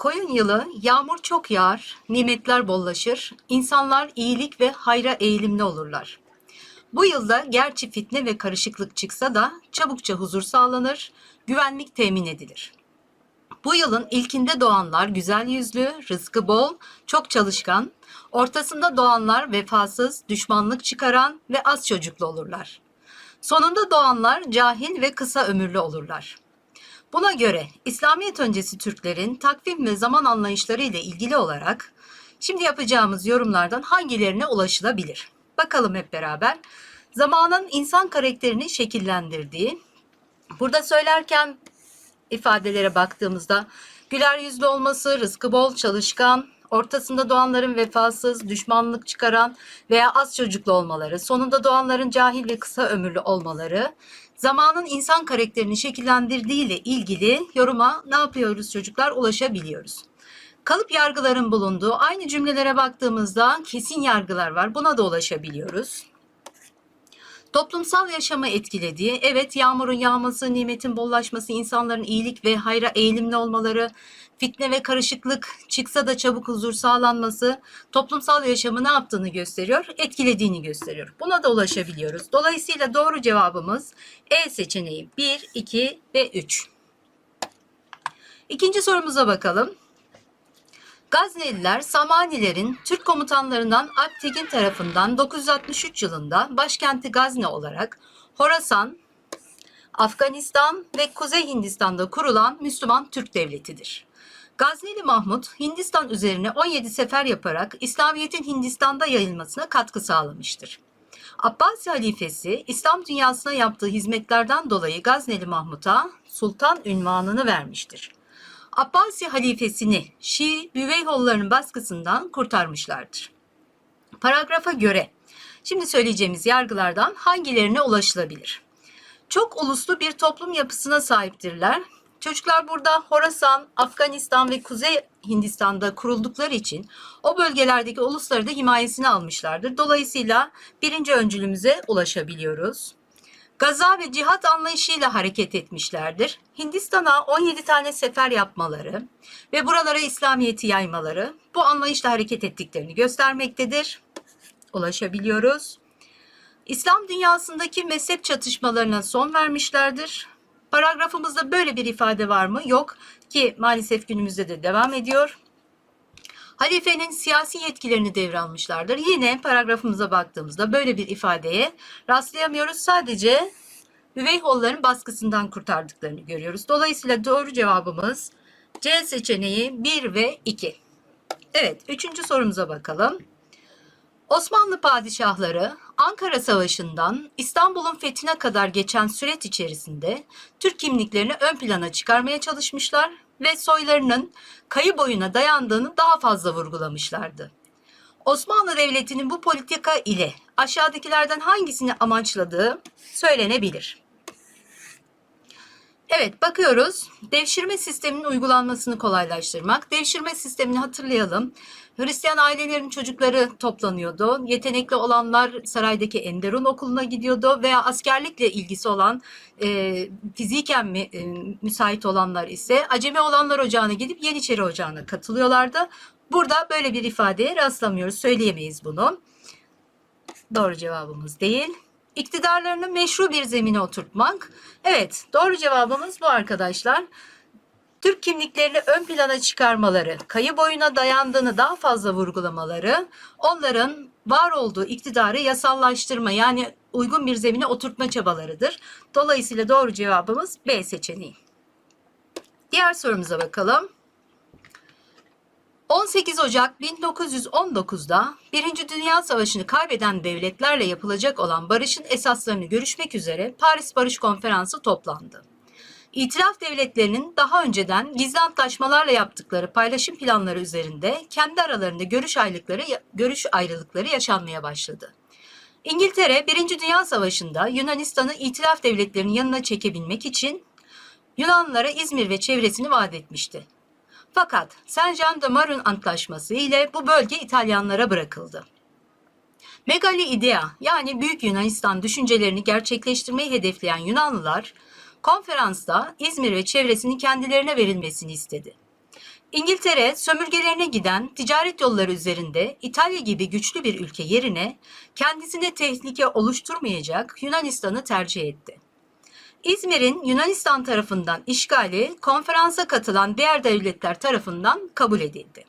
Koyun yılı yağmur çok yağar, nimetler bollaşır, insanlar iyilik ve hayra eğilimli olurlar. Bu yılda gerçi fitne ve karışıklık çıksa da çabukça huzur sağlanır, güvenlik temin edilir. Bu yılın ilkinde doğanlar güzel yüzlü, rızkı bol, çok çalışkan, ortasında doğanlar vefasız, düşmanlık çıkaran ve az çocuklu olurlar. Sonunda doğanlar cahil ve kısa ömürlü olurlar. Buna göre İslamiyet öncesi Türklerin takvim ve zaman anlayışları ile ilgili olarak şimdi yapacağımız yorumlardan hangilerine ulaşılabilir? Bakalım hep beraber. Zamanın insan karakterini şekillendirdiği, burada söylerken ifadelere baktığımızda güler yüzlü olması, rızkı bol, çalışkan, ortasında doğanların vefasız, düşmanlık çıkaran veya az çocuklu olmaları, sonunda doğanların cahil ve kısa ömürlü olmaları, zamanın insan karakterini şekillendirdiği ile ilgili yoruma ne yapıyoruz çocuklar? Ulaşabiliyoruz. Kalıp yargıların bulunduğu aynı cümlelere baktığımızda kesin yargılar var. Buna da ulaşabiliyoruz. Toplumsal yaşamı etkilediği, evet yağmurun yağması, nimetin bollaşması, insanların iyilik ve hayra eğilimli olmaları, fitne ve karışıklık çıksa da çabuk huzur sağlanması toplumsal yaşamı ne yaptığını gösteriyor, etkilediğini gösteriyor. Buna da ulaşabiliyoruz. Dolayısıyla doğru cevabımız E seçeneği 1, 2 ve 3. İkinci sorumuza bakalım. Gazneliler Samanilerin Türk komutanlarından Alptekin tarafından 963 yılında başkenti Gazne olarak Horasan, Afganistan ve Kuzey Hindistan'da kurulan Müslüman Türk devletidir. Gazneli Mahmut Hindistan üzerine 17 sefer yaparak İslamiyet'in Hindistan'da yayılmasına katkı sağlamıştır. Abbasi halifesi İslam dünyasına yaptığı hizmetlerden dolayı Gazneli Mahmut'a sultan ünvanını vermiştir. Abbasi halifesini Şii Büveyhoğullarının baskısından kurtarmışlardır. Paragrafa göre şimdi söyleyeceğimiz yargılardan hangilerine ulaşılabilir? Çok uluslu bir toplum yapısına sahiptirler. Çocuklar burada Horasan, Afganistan ve Kuzey Hindistan'da kuruldukları için o bölgelerdeki ulusları da himayesine almışlardır. Dolayısıyla birinci öncülümüze ulaşabiliyoruz gaza ve cihat anlayışıyla hareket etmişlerdir. Hindistan'a 17 tane sefer yapmaları ve buralara İslamiyet'i yaymaları bu anlayışla hareket ettiklerini göstermektedir. Ulaşabiliyoruz. İslam dünyasındaki mezhep çatışmalarına son vermişlerdir. Paragrafımızda böyle bir ifade var mı? Yok ki maalesef günümüzde de devam ediyor. Halifenin siyasi yetkilerini devralmışlardır. Yine paragrafımıza baktığımızda böyle bir ifadeye rastlayamıyoruz. Sadece Üveyhoğulların baskısından kurtardıklarını görüyoruz. Dolayısıyla doğru cevabımız C seçeneği 1 ve 2. Evet, üçüncü sorumuza bakalım. Osmanlı padişahları Ankara Savaşı'ndan İstanbul'un fethine kadar geçen süreç içerisinde Türk kimliklerini ön plana çıkarmaya çalışmışlar ve soylarının kayı boyuna dayandığını daha fazla vurgulamışlardı. Osmanlı Devleti'nin bu politika ile aşağıdakilerden hangisini amaçladığı söylenebilir. Evet bakıyoruz. Devşirme sisteminin uygulanmasını kolaylaştırmak. Devşirme sistemini hatırlayalım. Hristiyan ailelerin çocukları toplanıyordu. Yetenekli olanlar saraydaki Enderun okuluna gidiyordu veya askerlikle ilgisi olan e, fiziken mi, e, müsait olanlar ise Acemi olanlar ocağına gidip Yeniçeri ocağına katılıyorlardı. Burada böyle bir ifadeye rastlamıyoruz. Söyleyemeyiz bunu. Doğru cevabımız değil. İktidarlarını meşru bir zemine oturtmak. Evet, doğru cevabımız bu arkadaşlar. Türk kimliklerini ön plana çıkarmaları, kayı boyuna dayandığını daha fazla vurgulamaları, onların var olduğu iktidarı yasallaştırma yani uygun bir zemine oturtma çabalarıdır. Dolayısıyla doğru cevabımız B seçeneği. Diğer sorumuza bakalım. 18 Ocak 1919'da Birinci Dünya Savaşı'nı kaybeden devletlerle yapılacak olan barışın esaslarını görüşmek üzere Paris Barış Konferansı toplandı. İtilaf devletlerinin daha önceden gizli antlaşmalarla yaptıkları paylaşım planları üzerinde kendi aralarında görüş ayrılıkları, görüş ayrılıkları yaşanmaya başladı. İngiltere 1. Dünya Savaşı'nda Yunanistan'ı İtilaf devletlerinin yanına çekebilmek için Yunanlılara İzmir ve çevresini vaat etmişti. Fakat Saint Jean de Marun Antlaşması ile bu bölge İtalyanlara bırakıldı. Megali Idea yani Büyük Yunanistan düşüncelerini gerçekleştirmeyi hedefleyen Yunanlılar konferansta İzmir ve çevresinin kendilerine verilmesini istedi. İngiltere sömürgelerine giden ticaret yolları üzerinde İtalya gibi güçlü bir ülke yerine kendisine tehlike oluşturmayacak Yunanistan'ı tercih etti. İzmir'in Yunanistan tarafından işgali konferansa katılan diğer devletler tarafından kabul edildi.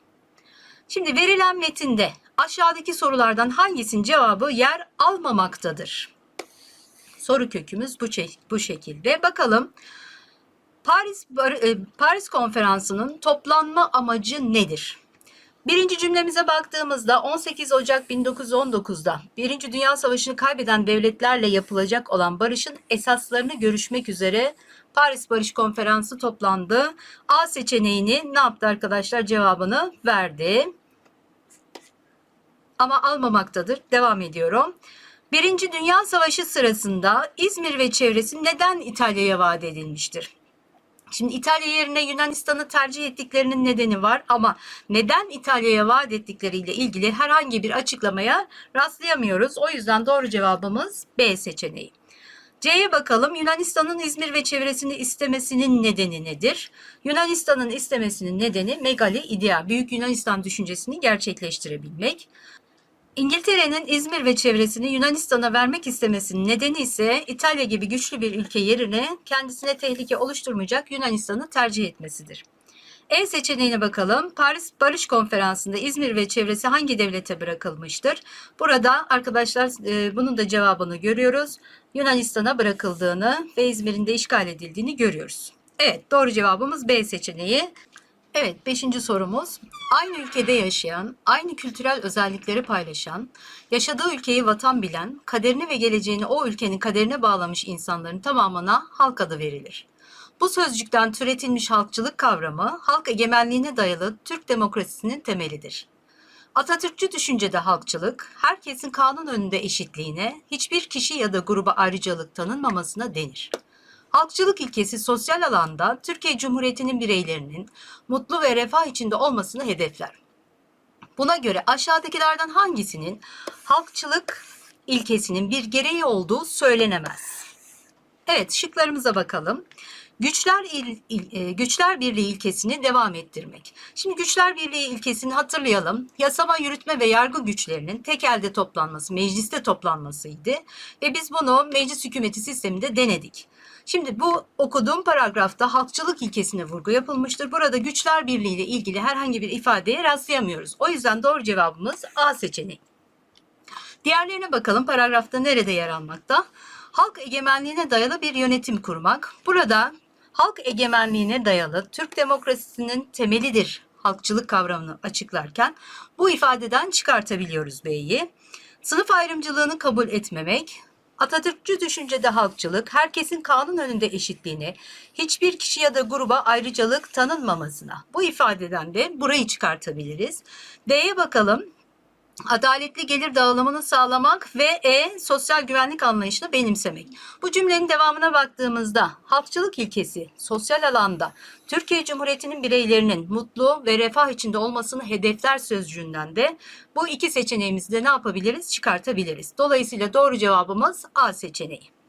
Şimdi verilen metinde aşağıdaki sorulardan hangisinin cevabı yer almamaktadır? Soru kökümüz bu, bu şekilde. Bakalım Paris e, Paris Konferansı'nın toplanma amacı nedir? Birinci cümlemize baktığımızda 18 Ocak 1919'da Birinci Dünya Savaşı'nı kaybeden devletlerle yapılacak olan barışın esaslarını görüşmek üzere Paris Barış Konferansı toplandı. A seçeneğini ne yaptı arkadaşlar? Cevabını verdi. Ama almamaktadır. Devam ediyorum. Birinci Dünya Savaşı sırasında İzmir ve çevresi neden İtalya'ya vaat edilmiştir? Şimdi İtalya yerine Yunanistan'ı tercih ettiklerinin nedeni var ama neden İtalya'ya vaat ettikleriyle ilgili herhangi bir açıklamaya rastlayamıyoruz. O yüzden doğru cevabımız B seçeneği. C'ye bakalım. Yunanistan'ın İzmir ve çevresini istemesinin nedeni nedir? Yunanistan'ın istemesinin nedeni megali idea, Büyük Yunanistan düşüncesini gerçekleştirebilmek. İngiltere'nin İzmir ve çevresini Yunanistan'a vermek istemesinin nedeni ise İtalya gibi güçlü bir ülke yerine kendisine tehlike oluşturmayacak Yunanistan'ı tercih etmesidir. E seçeneğine bakalım. Paris Barış Konferansı'nda İzmir ve çevresi hangi devlete bırakılmıştır? Burada arkadaşlar e, bunun da cevabını görüyoruz. Yunanistan'a bırakıldığını ve İzmir'in de işgal edildiğini görüyoruz. Evet doğru cevabımız B seçeneği. Evet, beşinci sorumuz. Aynı ülkede yaşayan, aynı kültürel özellikleri paylaşan, yaşadığı ülkeyi vatan bilen, kaderini ve geleceğini o ülkenin kaderine bağlamış insanların tamamına halk adı verilir. Bu sözcükten türetilmiş halkçılık kavramı, halk egemenliğine dayalı Türk demokrasisinin temelidir. Atatürkçü düşüncede halkçılık, herkesin kanun önünde eşitliğine, hiçbir kişi ya da gruba ayrıcalık tanınmamasına denir. Halkçılık ilkesi sosyal alanda Türkiye Cumhuriyeti'nin bireylerinin mutlu ve refah içinde olmasını hedefler. Buna göre aşağıdakilerden hangisinin halkçılık ilkesinin bir gereği olduğu söylenemez. Evet, şıklarımıza bakalım. Güçler il, il- e, güçler birliği ilkesini devam ettirmek. Şimdi güçler birliği ilkesini hatırlayalım. Yasama, yürütme ve yargı güçlerinin tek elde toplanması, mecliste toplanmasıydı ve biz bunu meclis hükümeti sisteminde denedik. Şimdi bu okuduğum paragrafta halkçılık ilkesine vurgu yapılmıştır. Burada güçler birliği ile ilgili herhangi bir ifadeye rastlayamıyoruz. O yüzden doğru cevabımız A seçeneği. Diğerlerine bakalım paragrafta nerede yer almakta? Halk egemenliğine dayalı bir yönetim kurmak. Burada halk egemenliğine dayalı Türk demokrasisinin temelidir halkçılık kavramını açıklarken bu ifadeden çıkartabiliyoruz B'yi. Sınıf ayrımcılığını kabul etmemek, Atatürkçü düşüncede halkçılık, herkesin kanun önünde eşitliğini, hiçbir kişi ya da gruba ayrıcalık tanınmamasına. Bu ifadeden de burayı çıkartabiliriz. D'ye bakalım. Adaletli gelir dağılımını sağlamak ve E sosyal güvenlik anlayışını benimsemek. Bu cümlenin devamına baktığımızda halkçılık ilkesi sosyal alanda Türkiye Cumhuriyeti'nin bireylerinin mutlu ve refah içinde olmasını hedefler sözcüğünden de bu iki seçeneğimizi de ne yapabiliriz? Çıkartabiliriz. Dolayısıyla doğru cevabımız A seçeneği.